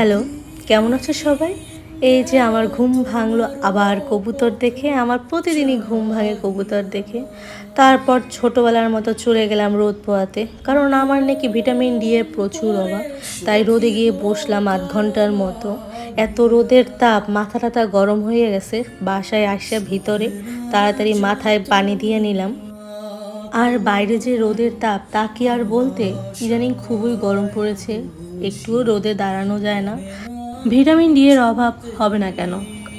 Hello, কেমন আছো সবাই? এই যে আমার ঘুম ভাঙলো আবার কবুতর দেখে, আমার প্রতিদিনই ঘুম ভাঙে কবুতর দেখে। তারপর ছোটোবেলার মতো চলে গেলাম রোদ পোয়াতে কারণ আমার নাকি ভিটামিন ডি এর প্রচুর অভাব, তাই রোদে গিয়ে বসলাম আধ ঘণ্টার মতো। এত রোদের তাপ মাথা টাথা গরম হয়ে গেছে, বাসায় আসা ভিতরে তাড়াতাড়ি মাথায় পানি দিয়ে নিলাম। আর বাইরে যে রোদের তাপ, তা কি আর বলতে? ইদানিং খুবই গরম পড়েছে। একটুও রোদে দাঁড়ানো যায় না। ভিটামিন ডি এর অভাব হবে না কেন?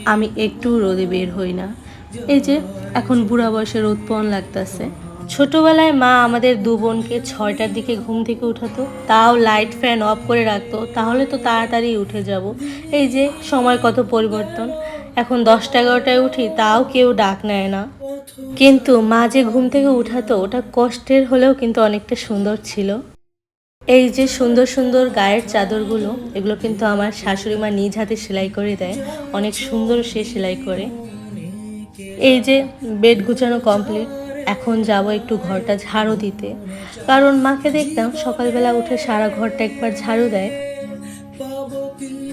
আমি একটু রোদে বের হই না। এই যে, এখন বুড়া বয়সে রোদ পন লাগতেছে। ছোটবেলায় মা আমাদের দু বোনকে ছয়টার দিকে ঘুম থেকে উঠাতো, তাও লাইট ফ্যান অফ করে রাখতো, তাহলে তো তাড়াতাড়ি উঠে যাব। এই যে, সময় কত পরিবর্তন। এখন দশটা এগারোটায় উঠি, তাও কেউ ডাক নেয় না। কিন্তু মা যে ঘুম থেকে উঠাতো, ওটা কষ্টের হলেও কিন্তু অনেকটা সুন্দর ছিল। এই যে সুন্দর সুন্দর গায়ের চাদরগুলো, এগুলো কিন্তু আমার শাশুড়ি মা নিজ হাতে সেলাই করে দেয়। অনেক সুন্দর সে সেলাই করে। এই যে বেড গুছানো কমপ্লিট, এখন যাব একটু ঘরটা ঝাড়ু দিতে। কারণ মাকে দেখতাম সকালবেলা উঠে সারা ঘরটা একবার ঝাড়ু দেয়।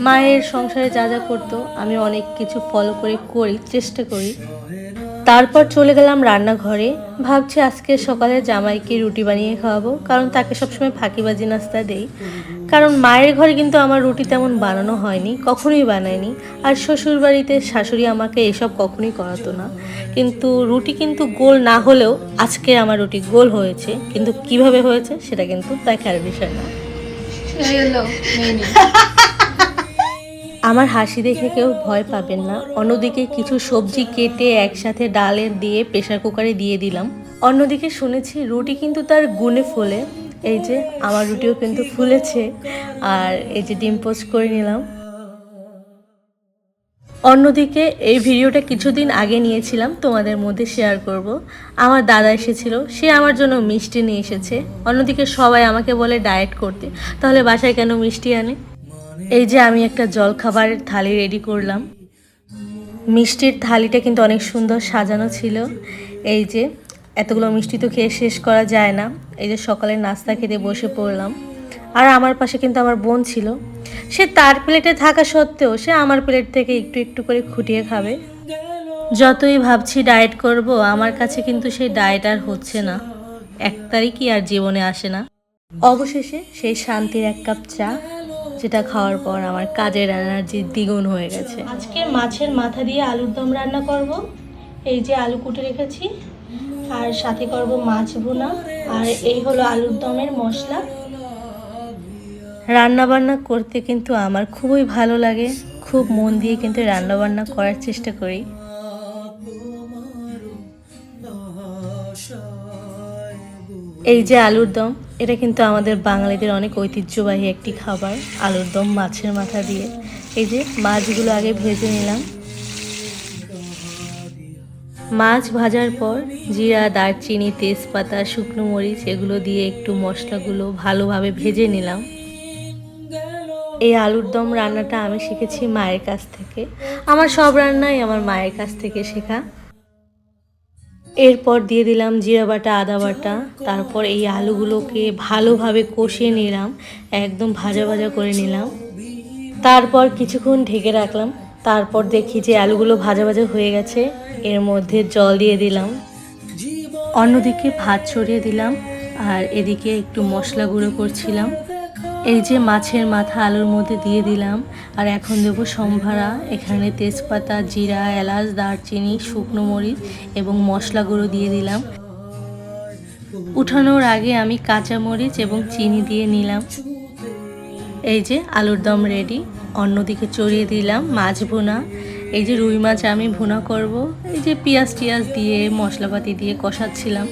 মায়ের সংসারে যা যা করতো, আমি অনেক কিছু ফলো করে করি, চেষ্টা করি। তারপর চলে গেলাম রান্নাঘরে। ভাবছি আজকে সকালে জামাইকে রুটি বানিয়ে খাওয়াবো, কারণ তাকে সবসময় ফাঁকিবাজি নাস্তা দেই। কারণ মায়ের ঘরে কিন্তু আমার রুটি তেমন বানানো হয়নি, কখনোই বানায়নি। আর শ্বশুর বাড়িতে শাশুড়ি আমাকে এসব কখনোই করাতো না। কিন্তু রুটি কিন্তু গোল না হলেও আজকে আমার রুটি গোল হয়েছে। কিন্তু কীভাবে হয়েছে সেটা কিন্তু দেখার বিষয় না। আমার হাসি দেখে কেউ ভয় পাবেন না। অন্যদিকে কিছু সবজি কেটে একসাথে ডালের দিয়ে প্রেশার কুকারে দিয়ে দিলাম। অন্যদিকে শুনেছি রুটি কিন্তু তার গুণে ফোলে। এই যে, আমার রুটিও কিন্তু ফুলেছে। আর এই যে ডিম পোস্ট করে নিলাম। অন্যদিকে এই ভিডিওটা কিছুদিন আগে নিয়েছিলাম, তোমাদের মধ্যে শেয়ার করব। আমার দাদা এসেছিল, সে আমার জন্য মিষ্টি নিয়ে এসেছে। অন্যদিকে সবাই আমাকে বলে ডায়েট করতে। তাহলে বাসায় কেন মিষ্টি আনে? এই যে আমি একটা জলখাবারের থালি রেডি করলাম। মিষ্টির থালিটা কিন্তু অনেক সুন্দর সাজানো ছিল। এই যে এতগুলো মিষ্টি তো খেয়ে শেষ করা যায় না। এই যে সকালের নাস্তা খেতে বসে পড়লাম। আর আমার পাশে কিন্তু আমার বোন ছিল। সে তার প্লেটে থাকা সত্ত্বেও সে আমার প্লেট থেকে একটু একটু করে খুঁটিয়ে খাবে। যতই ভাবছি ডায়েট করব, আমার কাছে কিন্তু সেই ডায়েট আর হচ্ছে না। এক তারিখই আর জীবনে আসে না। অবশেষে সেই শান্তির এক কাপ চা যেটা খাওয়ার পর আমার কাজের এনার্জি দ্বিগুণ হয়ে গেছে। আজকে মাছের মাথা দিয়ে আলুর দম রান্না করব। এই যে আলু কুটে রেখেছি আর সাথে করব মাছ ভুনা আর এই হলো আলুর দমের মশলা। রান্না বান্না করতে কিন্তু আমার খুবই ভালো লাগে খুব মন দিয়ে কিন্তু রান্না বান্না করার চেষ্টা করি। এই যে আলুর দম এটা কিন্তু আমাদের বাঙালিদের অনেক ঐতিহ্যবাহী একটি খাবার, আলুর দম মাছের মাথা দিয়ে। এই যে মাছগুলো আগে ভেজে নিলাম। মাছ ভাজার পর জিরা, দারচিনি, তেজপাতা, শুকনো মরিচ, এগুলো দিয়ে একটু মশলাগুলো ভালোভাবে ভেজে নিলাম। এই আলুর দম রান্নাটা আমি শিখেছি মায়ের কাছ থেকে। আমার সব রান্নাই আমার মায়ের কাছ থেকে শেখা। এরপর দিয়ে দিলাম জিরা বাটা, আদা বাটা। তারপর এই আলুগুলোকে ভালোভাবে কষিয়ে নিলাম, একদম ভাজা ভাজা করে নিলাম। তারপর কিছুক্ষণ ঢেকে রাখলাম। তারপর দেখি যে আলুগুলো ভাজা ভাজা হয়ে গেছে, এর মধ্যে জল দিয়ে দিলাম। অন্যদিকে ভাত ছড়িয়ে দিলাম, আর এদিকে একটু মশলা গুঁড়ো করছিলাম। এই যে মাছের মাথা আলুর মধ্যে দিয়ে দিলাম, আর এখন দেবো সম্ভারা, এখানে তেজপাতা, জিরা, এলাচ, দারচিনি, শুকনো মরিচ এবং মশলা গুঁড়ো দিয়ে দিলাম। উঠানোর আগে আমি কাঁচা মরিচ এবং চিনি দিয়ে নিলাম। এই যে আলুর দম রেডি অন্যদিকে চড়িয়ে দিলাম মাছ ভুনা। এই যে রুই মাছ আমি ভুনা করব, এই যে পেঁয়াজ টিয়াজ দিয়ে মশলাপাতি দিয়ে কষাচ্ছিলাম।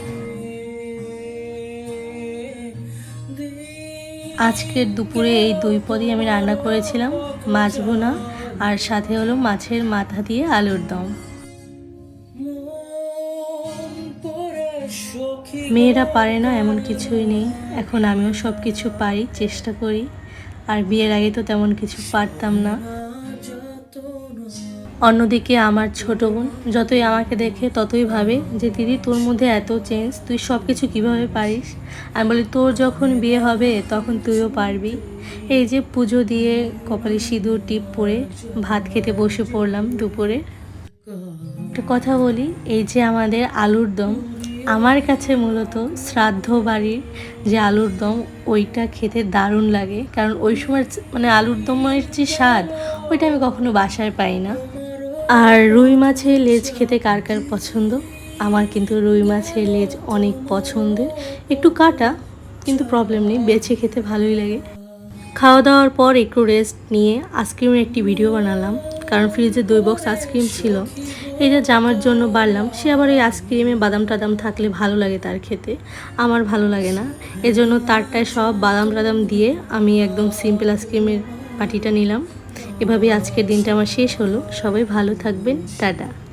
আজকের দুপুরে এই দুই পদই আমি রান্না করেছিলাম, মাছ ভুনা আর সাথে হলো মাছের মাথা দিয়ে আলুর দম। মেয়েরা পারে না, এমন কিছুই নেই। এখন আমিও সব কিছু পারি, চেষ্টা করি। আর বিয়ের আগে তো তেমন কিছু পারতাম না। অন্যদিকে আমার ছোট বোন যতই আমাকে দেখে ততই ভাবে যে, দিদি, তোর মধ্যে এত চেঞ্জ তুই সব কিছু কীভাবে পারিস? আমি বলি, তোর যখন বিয়ে হবে, তখন তুইও পারবি। এই যে পুজো দিয়ে কপালে সিঁদুর, টিপ পরে ভাত খেতে বসে পড়লাম দুপুরে। একটা কথা বলি, এই যে আমাদের আলুর দম, আমার কাছে মূলত শ্রাদ্ধ বাড়ির যে আলুর দম, ওইটা খেতে দারুণ লাগে। কারণ ওই সময় মানে আলুর দমের যে স্বাদ, ওইটা আমি কখনো বাসায় পাই না। আর রুই মাছের লেজ খেতে কার কার পছন্দ? আমার কিন্তু রুই মাছের লেজ অনেক পছন্দের। একটু কাটা, কিন্তু প্রবলেম নেই, বেছে খেতে ভালোই লাগে। খাওয়া দাওয়ার পর একটু রেস্ট নিয়ে আইসক্রিমের একটি ভিডিও বানালাম, কারণ ফ্রিজে দুই বক্স আইসক্রিম ছিল। এটা জামার জন্য বাড়লাম, সে আবার এই আইসক্রিমে বাদাম টাদাম থাকলে ভালো লাগে তার খেতে। আমার ভালো লাগে না। এজন্য তারটায় সব বাদাম টাদাম দিয়ে আমি একদম সিম্পল আইসক্রিমের পাটিটা নিলাম। এভাবে আজকের দিনটা আমার শেষ হলো। সবাই ভালো থাকবেন। টাটা।